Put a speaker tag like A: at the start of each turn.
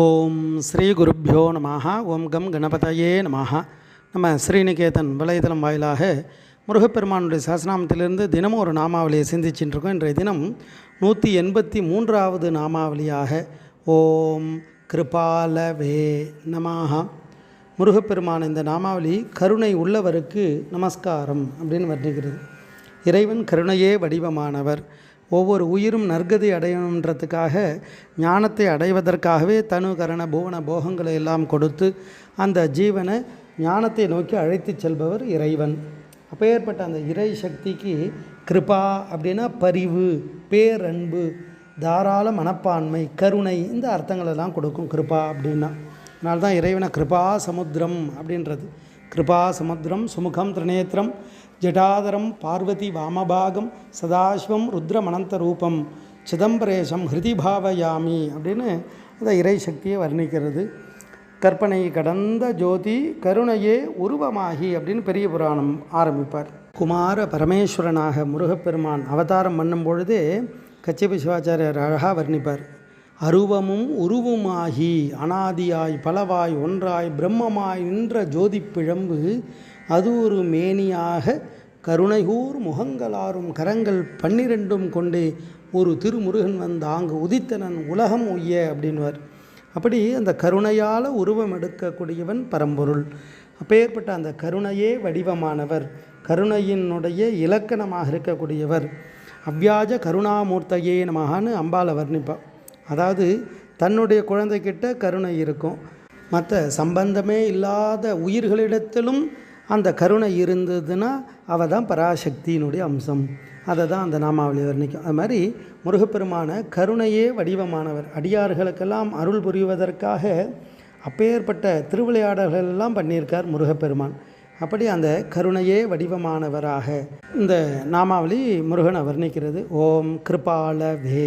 A: ஓம் ஸ்ரீ குருப்பியோ நமஹ. ஓம் கம் கணபதையே நமஹ. நம்ம ஸ்ரீநிகேதன் வலைதளம் வாயிலாக முருகப்பெருமானுடைய சாசனாமத்திலிருந்து தினமும் ஒரு நாமாவளியை சிந்திச்சுட்டு இருக்கோம் இன்றைய தினம் நூற்றி எண்பத்தி மூன்றாவது நாமாவளியாக ஓம் கிருபாலவே நமாக முருகப்பெருமான இந்த நாமாவளி கருணை உள்ளவருக்கு நமஸ்காரம் அப்படின்னு வர்ணிக்கிறது இறைவன் கருணையே வடிவமானவர். ஒவ்வொரு உயிரும் நற்கதி அடையணுன்றதுக்காக ஞானத்தை அடைவதற்காகவே தனு கரண புவன போகங்களை எல்லாம் கொடுத்து அந்த ஜீவனை ஞானத்தை நோக்கி அழைத்துச் செல்பவர் இறைவன். அப்பேற்பட்ட அந்த இறை சக்திக்கு கிருபா அப்படின்னா பரிவு பேரன்பு தாராள மனப்பான்மை கருணை இந்த அர்த்தங்களெல்லாம் கொடுக்கும் கிருபா அப்படின்னா. அதனால தான் இறைவனை கிருபா சமுத்திரம் அப்படின்றது. கிருபா சமுத்திரம் சுமுகம் திரிநேத்திரம் ஜடாதரம் பார்வதி வாமபாகம் சதாசிவம் ருத்ரமனந்த ரூபம் சிதம்பரேசம் ஹிருதி பாவயாமி அப்படின்னு அந்த இறை சக்தியை வர்ணிக்கிறது. கற்பனை கடந்த ஜோதி கருணையே உருவமாகி அப்படின்னு பெரிய புராணம் ஆரம்பிப்பார். குமார பரமேஸ்வரனாக முருகப்பெருமான் அவதாரம் பண்ணும் பொழுதே கச்சிப சிவாச்சாரியர் அழகாக வர்ணிப்பார். அருவமும் உருவுமாகி அனாதியாய் பலவாய் ஒன்றாய் பிரம்மமாய் நின்ற ஜோதி பிழம்பு அது ஒரு மேனியாக கருணைகூர் முகங்களாரும் கரங்கள் பன்னிரெண்டும் கொண்டே ஒரு திருமுருகன் வந்த அங்கு உதித்தனன் உலகம் உய்ய அப்படின்வார். அப்படி அந்த கருணையால் உருவம் எடுக்கக்கூடியவன் பரம்பொருள். அப்பேற்பட்ட அந்த கருணையே வடிவமானவர். கருணையினுடைய இலக்கணமாக இருக்கக்கூடியவர். அவ்வியாஜ கருணாமூர்த்தையே நமகான்னு அம்பாலை வர்ணிப்பாள் அதாவது தன்னுடைய குழந்தைகிட்ட கருணை இருக்கும். மற்ற சம்பந்தமே இல்லாத உயிர்களிடத்திலும் அந்த கருணை இருந்ததுன்னா அவள் தான் பராசக்தியினுடைய அம்சம். அதை தான் அந்த நாமாவளி வர்ணிக்கும். அது மாதிரி முருகப்பெருமான கருணையே வடிவமானவர். அடியார்களுக்கெல்லாம் அருள் புரிவதற்காக அப்பேற்பட்ட திருவிளையாடல்கள் எல்லாம் பண்ணியிருக்கார் முருகப்பெருமான். அப்படி அந்த கருணையே வடிவமானவராக இந்த நாமாவளி முருகனை வர்ணிக்கிறது. ஓம் கிருபால வே